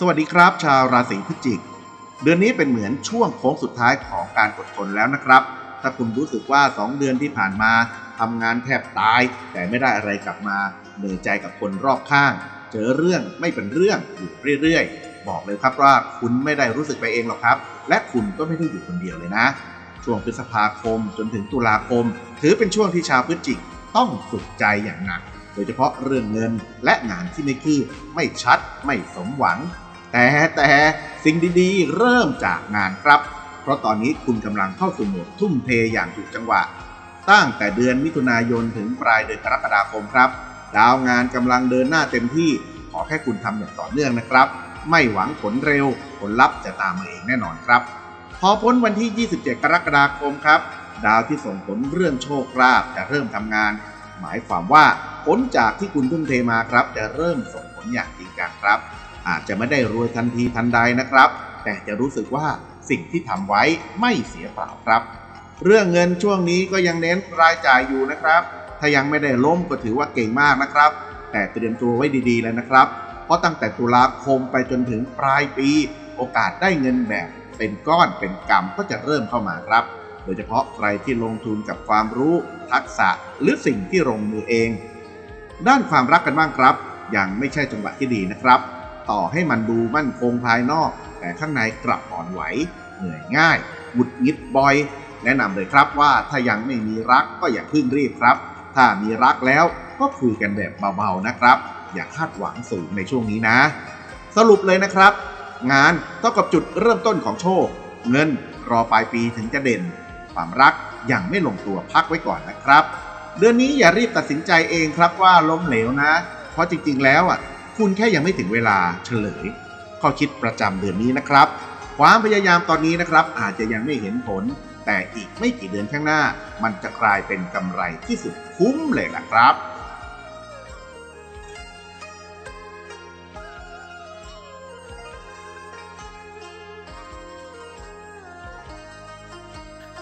สวัสดีครับ ชาวราศีพฤศจิก เดือนนี้เป็นเหมือนช่วงโค้งสุดท้ายของการอดทนแล้วนะครับ ถ้าคุณรู้สึกว่า 2 เดือนที่ผ่านมาทำงานแทบตาย แต่ไม่ได้อะไรกลับมาเหนื่อยใจกับคนรอบข้าง เจอเรื่องไม่เป็นเรื่องอยู่เรื่อยๆ บอกเลยครับว่าคุณไม่ได้รู้สึกไปเองหรอกครับ และคุณก็ไม่ได้อยู่คนเดียวเลยนะ ช่วงพฤษภาคมจนถึงตุลาคม ถือเป็นช่วงที่ชาวพฤศจิกต้องฝึกใจอย่างหนัก โดยเฉพาะเรื่องเงินและงานที่ไม่คืบไม่ชัด ไม่สมหวัง แต่แต่สิ่งดีๆ เริ่มจากงานครับ เพราะตอนนี้คุณกำลังเข้าสู่โหมดทุ่มเทอย่างถูกจังหวะ ตั้งแต่เดือนมิถุนายนถึงปลายเดือนกรกฎาคมครับ ดาวงานกำลังเดินหน้าเต็มที่ ขอแค่คุณทำอย่างต่อเนื่องนะครับ ไม่หวังผลเร็ว ผลลัพธ์จะตามมาเองแน่นอนครับ พอพ้นวันที่ 27 กรกฎาคมครับ ดาวที่ส่งผลเรื่องโชคลาภจะเริ่มทำงาน หมายความว่าผลจากที่คุณทุ่มเทมาครับ จะเริ่มส่งผลอย่างจริงจังครับ อาจจะไม่ได้รวยทันทีทันใดนะครับ แต่จะรู้สึกว่าสิ่งที่ทำไว้ไม่เสียเปล่าครับ เรื่องเงินช่วงนี้ก็ยังเน้นรายจ่ายอยู่นะครับ ถ้ายังไม่ได้ล้มก็ถือว่าเก่งมากนะครับ แต่เตรียมตัวไว้ดีๆเลยนะครับ เพราะตั้งแต่ตุลาคมไปจนถึงปลายปี โอกาสได้เงินแบบเป็นก้อนเป็นกำก็จะเริ่มเข้ามาครับ โดยเฉพาะใครที่ลงทุนกับความรู้ ทักษะหรือสิ่งที่ลงมือเอง ด้านความรักกันบ้างครับ ยังไม่ใช่จังหวะที่ดีนะครับ ต่อให้มันดูมั่นคงภายนอก แต่ข้างในกลับอ่อนไหว เหนื่อยง่ายหงุดหงิดบ่อย แนะนำเลยครับว่าถ้ายังไม่มีรักก็อย่าเพิ่งรีบครับ ถ้ามีรักแล้วก็คุยกันแบบเบาๆนะครับ อย่าคาดหวังสูงในช่วงนี้นะ สรุปเลยนะครับ งานเท่ากับจุดเริ่มต้นของโชค เงินรอปลายปีถึงจะเด่น ความรักยังไม่ลงตัวพักไว้ก่อนนะครับ เดือนนี้อย่ารีบตัดสินใจเองครับว่าล้มเหลวนะ เพราะจริงๆแล้วอะ คุณแค่ยังไม่ถึงเวลาเฉลยข้อคิดประจำเดือนนี้นะครับ ความพยายามตอนนี้นะครับอาจจะยังไม่เห็นผล แต่อีกไม่กี่เดือนข้างหน้า มันจะกลายเป็นกำไรที่สุดคุ้มเลยนะครับ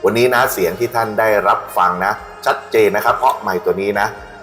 วันนี้นะเสียงที่ท่านได้รับฟังนะ ชัดเจนนะครับ เพราะไมค์ตัวนี้นะ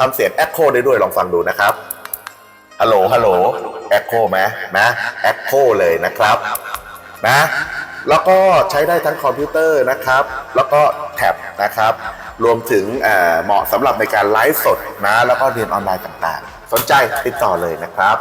ทำเสียงแอคโคได้ด้วยลองฟังดูนะครับฮัลโหลฮัลโหลแอคโคไหมนะแอคโคเลยนะครับนะแล้วก็ใช้ได้ทั้งคอมพิวเตอร์นะครับ แล้วก็แท็บนะครับ รวมถึงเหมาะสำหรับในการไลฟ์สดนะ แล้วก็เรียนออนไลน์ต่างๆ สนใจติดต่อเลยนะครับ